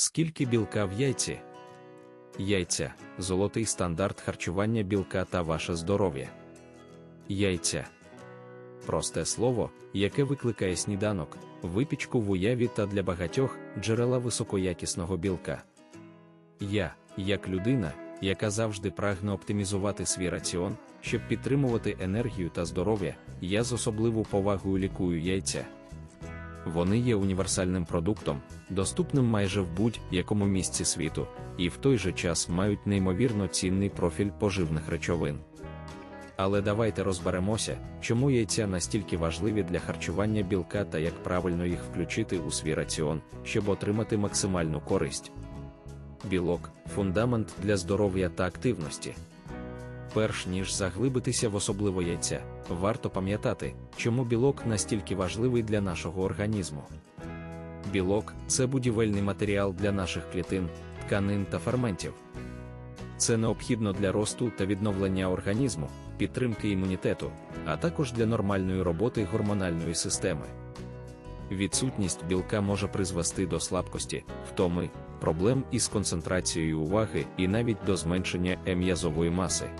Скільки білка в яйці? Яйця золотий стандарт харчування білка та ваше здоров'я. Яйця просте слово, яке викликає сніданок, випічку в уяві та для багатьох джерела високоякісного білка. Я, як людина, яка завжди прагне оптимізувати свій раціон, щоб підтримувати енергію та здоров'я, я з особливою повагою лікую яйця. Вони є універсальним продуктом, доступним майже в будь-якому місці світу, і в той же час мають неймовірно цінний профіль поживних речовин. Але давайте розберемося, чому яйця настільки важливі для харчування білка та як правильно їх включити у свій раціон, щоб отримати максимальну користь. Білок фундамент для здоров'я та активності. Перш ніж заглибитися в особливо яйця, варто пам'ятати, чому білок настільки важливий для нашого організму. Білок це будівельний матеріал для наших клітин, тканин та ферментів. Це необхідно для росту та відновлення організму, підтримки імунітету, а також для нормальної роботи гормональної системи. Відсутність білка може призвести до слабкості, втоми, проблем із концентрацією уваги і навіть до зменшення ем'язової маси.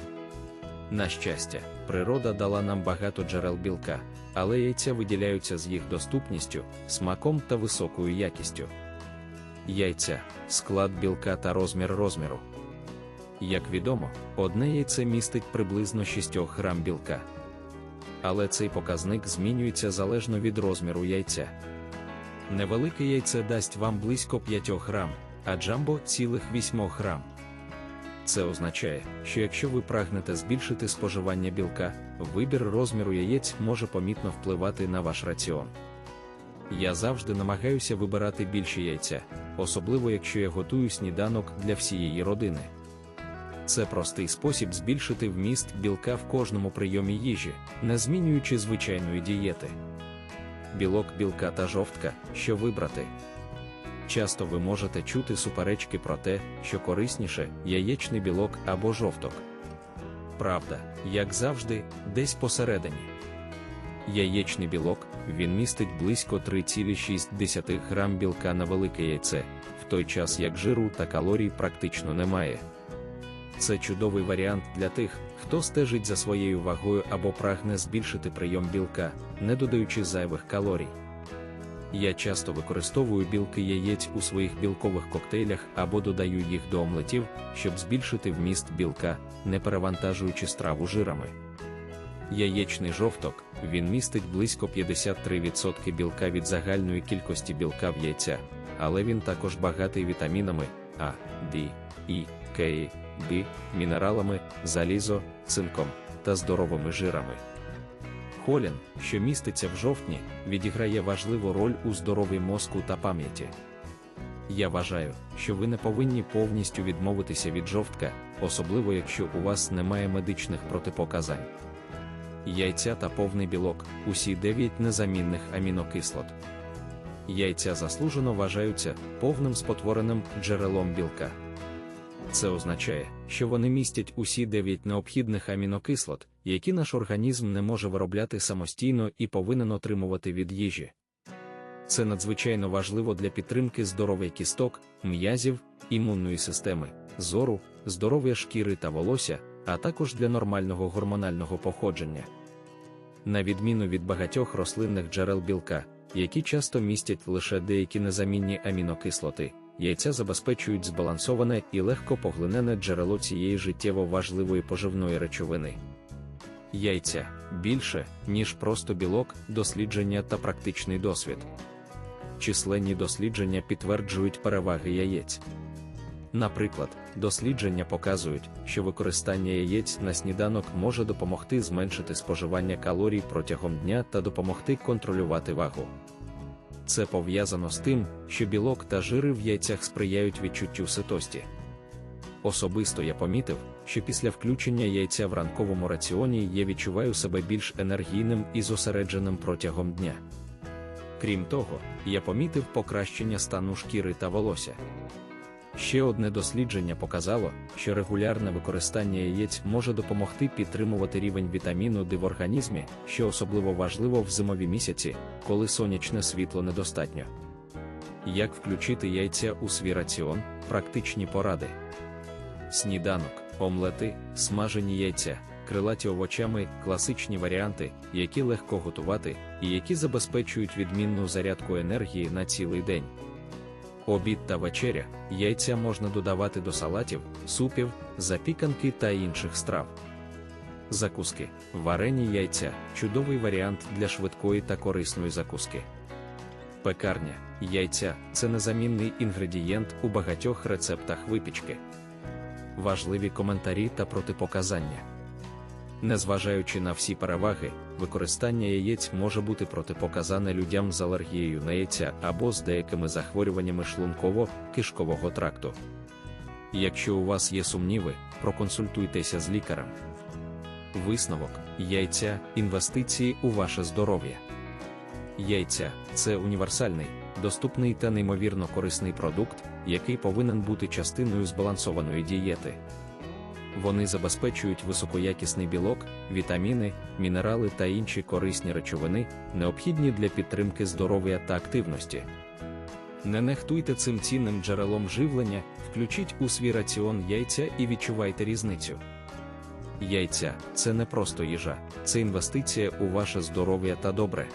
На щастя, природа дала нам багато джерел білка, але яйця виділяються з їх доступністю, смаком та високою якістю. Яйця склад білка та розмір розміру. Як відомо, одне яйце містить приблизно 6 грам білка. Але цей показник змінюється залежно від розміру яйця. Невелике яйце дасть вам близько 5 грам, а джамбо цілих 8 грам. Це означає, що якщо ви прагнете збільшити споживання білка, вибір розміру яєць може помітно впливати на ваш раціон. Я завжди намагаюся вибирати більші яйця, особливо якщо я готую сніданок для всієї родини. Це простий спосіб збільшити вміст білка в кожному прийомі їжі, не змінюючи звичайної дієти. Білок білка та жовтка, що вибрати. Часто ви можете чути суперечки про те, що корисніше яєчний білок або жовток. Правда, як завжди, десь посередині. Яєчний білок він містить близько 3,6 грам білка на велике яйце, в той час як жиру та калорій практично немає. Це чудовий варіант для тих, хто стежить за своєю вагою або прагне збільшити прийом білка, не додаючи зайвих калорій. Я часто використовую білки яєць у своїх білкових коктейлях або додаю їх до омлетів, щоб збільшити вміст білка, не перевантажуючи страву жирами. Яєчний жовток він містить близько 53% білка від загальної кількості білка в яйця, але він також багатий вітамінами А, Д, І, К, Б, мінералами, залізо, цинком та здоровими жирами. Холін, що міститься в жовтні, відіграє важливу роль у здоров'ї мозку та пам'яті. Я вважаю, що ви не повинні повністю відмовитися від жовтка, особливо якщо у вас немає медичних протипоказань. Яйця та повний білок усі 9 незамінних амінокислот. Яйця заслужено вважаються повним спотвореним джерелом білка. Це означає, що вони містять усі 9 необхідних амінокислот, які наш організм не може виробляти самостійно і повинен отримувати від їжі. Це надзвичайно важливо для підтримки здоров'я кісток, м'язів, імунної системи, зору, здоров'я шкіри та волосся, а також для нормального гормонального походження. На відміну від багатьох рослинних джерел білка, які часто містять лише деякі незамінні амінокислоти, яйця забезпечують збалансоване і легко поглинене джерело цієї життєво важливої поживної речовини. Яйця більше, ніж просто білок, дослідження та практичний досвід. Численні дослідження підтверджують переваги яєць. Наприклад, дослідження показують, що використання яєць на сніданок може допомогти зменшити споживання калорій протягом дня та допомогти контролювати вагу. Це пов'язано з тим, що білок та жири в яйцях сприяють відчуттю ситості. Особисто я помітив, що після включення яйця в ранковому раціоні я відчуваю себе більш енергійним і зосередженим протягом дня. Крім того, я помітив покращення стану шкіри та волосся. Ще одне дослідження показало, що регулярне використання яєць може допомогти підтримувати рівень вітаміну Д в організмі, що особливо важливо в зимові місяці, коли сонячне світло недостатньо. Як включити яйця у свій раціон, практичні поради. Сніданок, омлети, смажені яйця, крилаті овочами, класичні варіанти, які легко готувати і які забезпечують відмінну зарядку енергії на цілий день. Обід та вечеря, яйця можна додавати до салатів, супів, запіканки та інших страв. Закуски, варені яйця чудовий варіант для швидкої та корисної закуски. Пекарня, яйця це незамінний інгредієнт у багатьох рецептах випічки. Важливі коментарі та протипоказання. Незважаючи на всі переваги, використання яєць може бути протипоказане людям з алергією на яйця або з деякими захворюваннями шлунково-кишкового тракту. Якщо у вас є сумніви, проконсультуйтеся з лікарем. Висновок, яйця, інвестиції у ваше здоров'я. Яйця це універсальний, доступний та неймовірно корисний продукт, який повинен бути частиною збалансованої дієти. Вони забезпечують високоякісний білок, вітаміни, мінерали та інші корисні речовини, необхідні для підтримки здоров'я та активності. Не нехтуйте цим цінним джерелом живлення, включіть у свій раціон яйця і відчувайте різницю. Яйця це не просто їжа, це інвестиція у ваше здоров'я та добре.